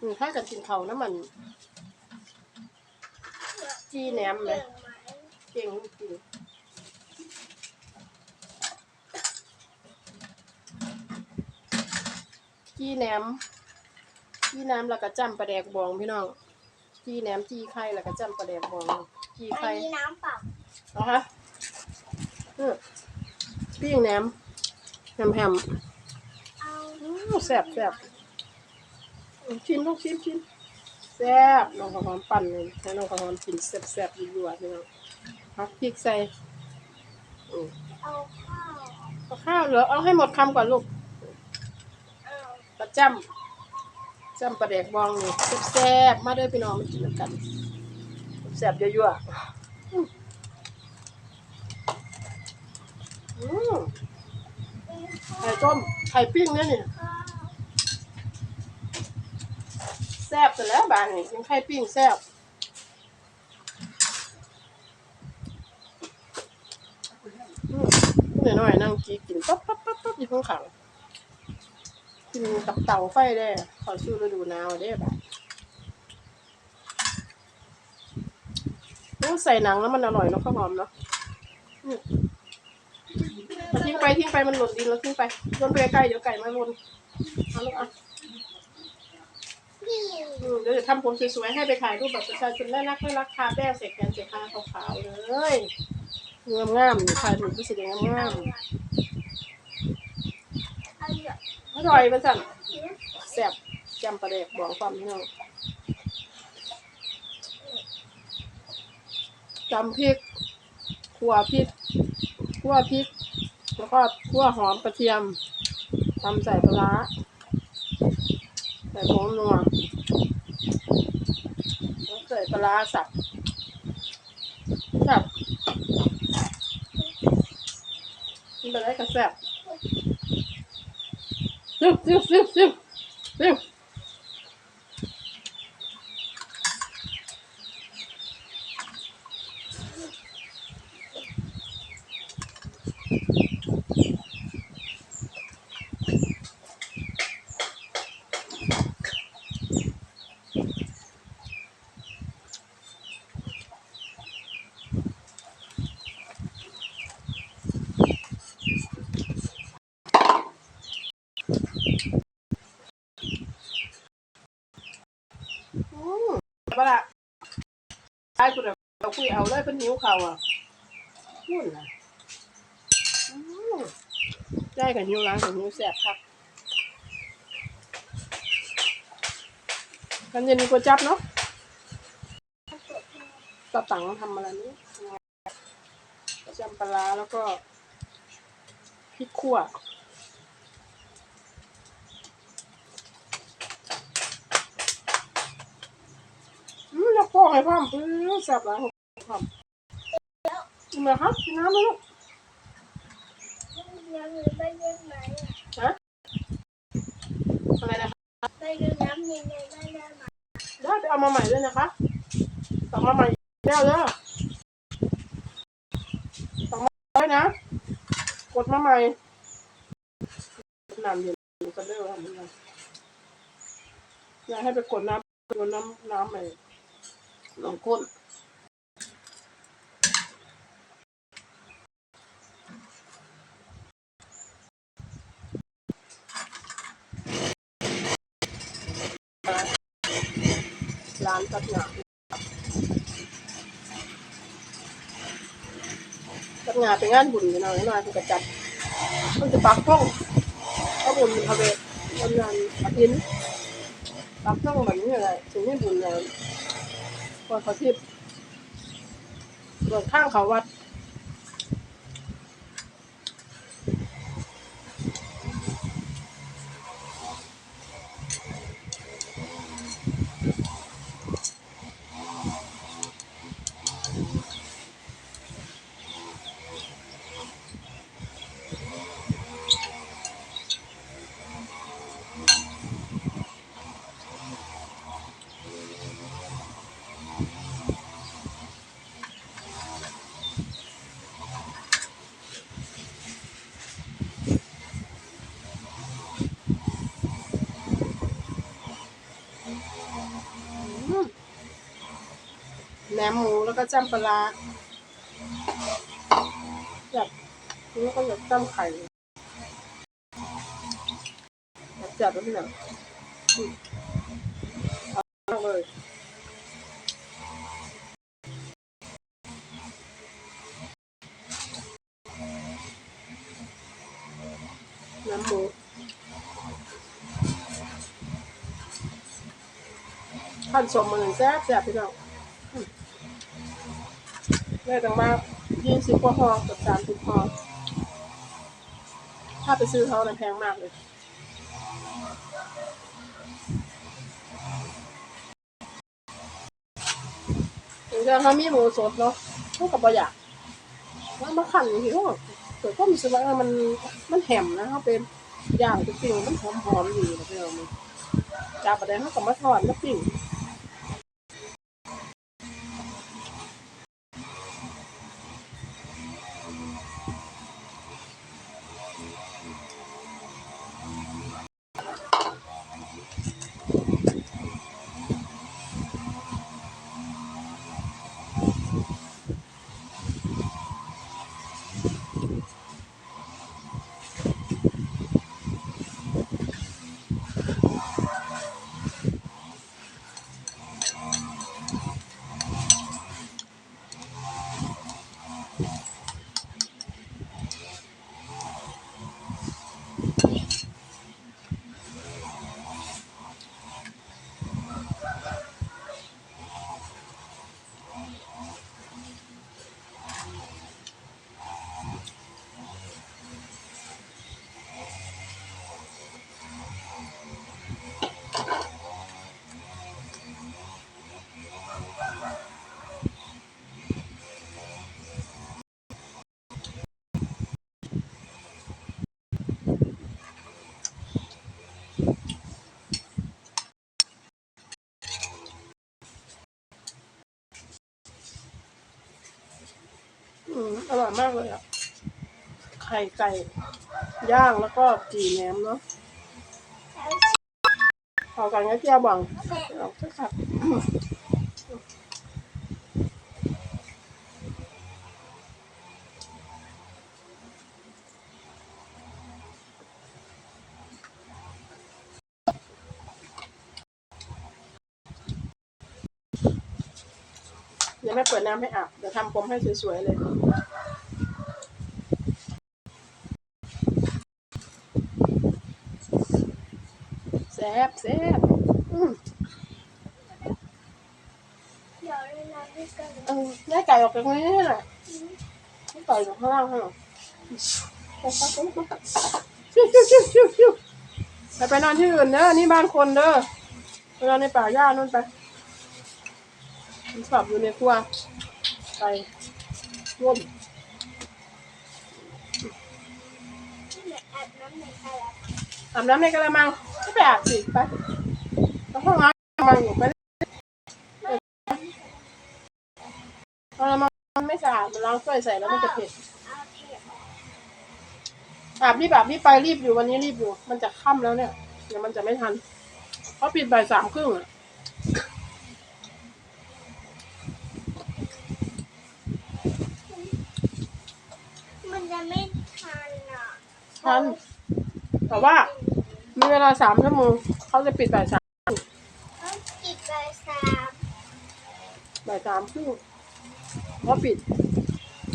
อืมถ้ากันกินเขาวน้ำมัน จีแหนมไหมเก่งจริงจีแหนมจีแหนมแล้วก็จ้ำปลาแดกบองพี่น้องจีแหนมจีไข่แล้วก็จ้ำปลาแดกบองจีอัไข่ นนี้น้ำเปล่าเอาคะเออปิ้งแหนมแฮมแฮมเอาอื้อแซ่บแซ่บ ชิมลูกชิมชิมแซ่บน้องข้าวหอมปั่นเลยให้น้องข้าวหอมกินแซ่บแซ่บๆยั่วๆพี่น้องพักพริกใส่เอาข้าวเอาข้าวเหลือเอาให้หมดคำก่อนลูกปลาจ้ำจำปลาแดกบองนี่แซ่บๆมาด้อพี่น้องมากินกันแซ่บๆยั่วๆอืมอืมไข่ต้มไข่ปิ้งเนี่ยนี่ ข้าว แซ่บแต่แล้วบางนี่ยังไข่ปิ้งแซ่บอืมหน่อยๆนั่งกีกินปั๊บปั๊บปั๊บปั๊บอยู่ข้างขังกินกับเตาไฟได้ขอสู้ฤดูหนาวได้แบบต้องใส่หนังแล้วมันอร่อยเนาะข้าวหอมเนาะเอาทิ้งไปทิ้งไปมันหล่นดินแล้วทิ้งไปโยนไปใกล้เดี๋ยวไก่มาหล่นเอาลูกอะ อืมเดี๋ยวจะทำผมสวยๆให้ไปถ่ายรูปแบบประชาชนน่ารักน่ารักทาแป้งเสร็จกันเสร็จทาขาวๆเลยงามงามๆถ่ายรูปก็สีแดงามเอาเยอะๆอร่อยมาสั่นแซ่บจำประเดกบอกความพี่น้องจำพริกขั่วพริกขั่วพริก แล้วก็ขั่วหอมกระเทียมทำใส่ปลาร้า ส่ผงนัวแล้วใส่ปลาสับสับนี่เป็นอะไระแซบซึบซึบซึบซึบซึบ อืมปลาไอ้คุณเราคุยเอาเลยเป็นนิ้วเขาอะพูดนะอืมได้กับนิ้วล้างกับนิ้วแสบครับกันเย็นก๋วยจับเนาะตะตังทำอะไรนี่จำปลาแล้วก็พริกขั่ว อืมอยาก พ่อให้พ่อมเออแซ่บหลายของพ่อมกินไหมครับกินน้ำไหมลูกยังมีไปเล่นไหมฮะอะไรนะคะไปดูน้ำยังไงได้ไหมได้ไปเอามาใหม่ด้วยนะคะสั่งมาใหม่แก้วแล้วสั่งมาไว้นะ กดมาใหม่น้ำเย็นกันเด้อทำยังไงอยากให้ไปกดน้ำกดน้ำน้ำใหม่ ลองก้นร้านตัดหนาตัดงานไปงานบุญกันหน่อยหน่อยคือกระจัดมันจะปักช่องเขาบุญทำเวทำงานอาทิตย์ปักช่องแบบนี้อะไรถึงไม่บุญเลย วัดเขาทิพย์เบิกข้างเขาวัด จำปลาร้าแบบนี้ก็อยากจำไข่แบบจัดแล้วพี่หนังเอาเลยน้ำหมูขั้นสมมันแซ่บแซ่บพี่น้อง ได้ตั้งมายี่สิบกว่าห่อกับสามสิบห่อถ้าไปซื้อเขาเนี่ยแพงมากเลยถึงจะเขามีหมูสดเนาะเท่ากับประหยัดว่ามาขันอยู่ที่เขาบอกเกิดก็มีสึกว่ามันมันแหมนะเขาเป็นย่างจริงๆมันหอมหอมๆดีนะเพี่อนจากประเด็นเขากับมาทอดมาปิ้ง ร่อยมากเลยอะ ไข่ไก่ย่างแล้วก็จีแหนมเนาะขอกันงั้นเจียวบังเอาสักครับเดี๋ยวแม่เปิดน้ำให้อาบเดี๋ยวทำผมให้สวยๆเลย ซ่บแซ่บเดี๋ยวเราน้ำด้วยกันเออได้ไก่ออกจากนี้นี่แหละไก่อยู่ข้างล่างให้หน่อยชิวชิวชิวชิวชิวไปไปนอนที่อื่นเด้อนี่บ้านคนเด้อไปนอนในป่าหญ้านู่นไปมันสอบอยู่ในครัวไปร่วมอาบน้ำในกระดาษ อาบน้ำในกระมังไม่ไปอาบสิไปแล้วห้องน้ำกระมังอยู่ไปกระมังมันไม่สะอาดมันล้างถ้วยใส่แล้วมันจะเผ็ดเอาเทปอาบรีบอาบรีบไปรีบอยู่วันนี้รีบอยู่ มันจะค่ำแล้วเนี่ยเดี๋ยวมันจะไม่ทันเขาปิดบ่ายสามครึ่งอะมันจะไม่ทันอะทันแต่ว่า มีเวลาสามชั่วโมงเขาจะปิดบ่ายสามต้องกินใบสามบ่ายสามครึ่งเขาปิด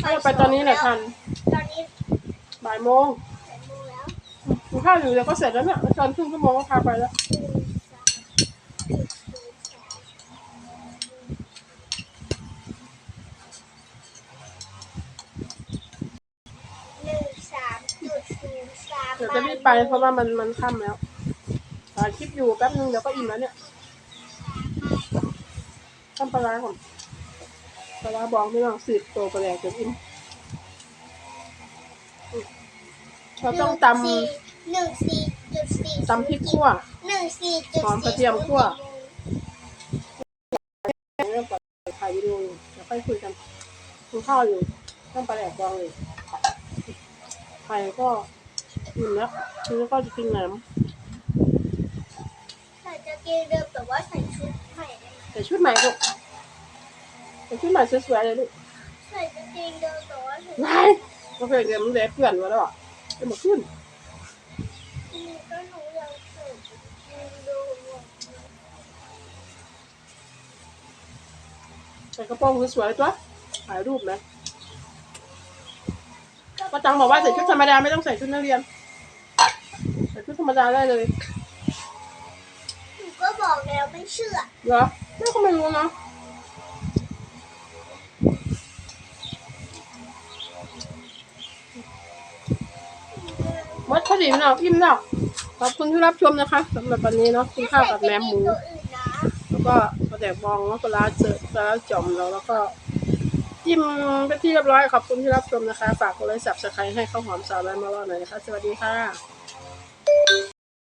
ถ้าเราไปตอนนี้แหละทันตอนนี้บ่ายโมงแปดโมงแล้วกินข้าวอยู่เดี๋ยวก็เสร็จแล้วเนี่ยไม่เกินครึ่งชั่วโมงก็พาไปแล้ว หนึ่งสามจุดศูนย์สาม เดี๋ยวจะรีบไป เพราะว่ามันมันค่ำแล้วถ่ายคลิปอยู่แป๊บนึงเดี๋ยวก็อิ่มแล้วเนี่ยทำปลาร้าก่อนปลาร้าบองพี่น้องสิบตัวปลาแดกจนอิ่มเราต้องตหนึ่งสี่จุดสี่ำตำพริกขั่วหนึ่งสี่จุดหอมกระเทียมคั่วเริ่มปล่อยถ่ายวิดีโอเดี๋ยวค่อยคุยกันกินข้าวอยู่ต้องปลาแดกบองเลยไข่ก็ อิ่มแล้วทีนี้ก็จะกินน้ำใส่จะกินเดิมแต่ว่าใส่ชุดใหม่ได้ไหมใส่ชุดใหม่ลูกใส่ชุดใหม่สวยๆเลยลูกใส่กางเกงเดินแต่ว่าถึงไงก็เคยเรียนมันแดดเพื่อนมาแล้วอะจะมาขึ้นนี่ก็หนูอยากใส่กางเกงเดินใส่กระโปรงสวยๆตัวถ่ายรูปไหมป้าจังบอกว่าใส่ชุดธรรมดาไม่ต้องใส่ชุดนักเรียนใส่ ชุดธรรมดาได้เลยหนูก็บอกแล้วไม่เชื่อเหรอแม่ก็ไม่รู้เนาะวัดพอดีเนาะอิ่มเนาะขอบคุณที่รับชมนะคะสำหรับวันนี้เนาะกินข้าวกับแหนมหมู ตัวอื่นนะแล้วก็กระแดกบองแล้วก็ลาเจอปลาร้าจ่อมแล้วแล้วก็จิ้มไปนที่เรียบร้อยขอบคุณที่รับชมนะคะ ฝากกดไลค์สับสไครต์ให้ข้าวหอมสาวแลนมาว่าหน่อยนะคะ สวัสดีค่ะ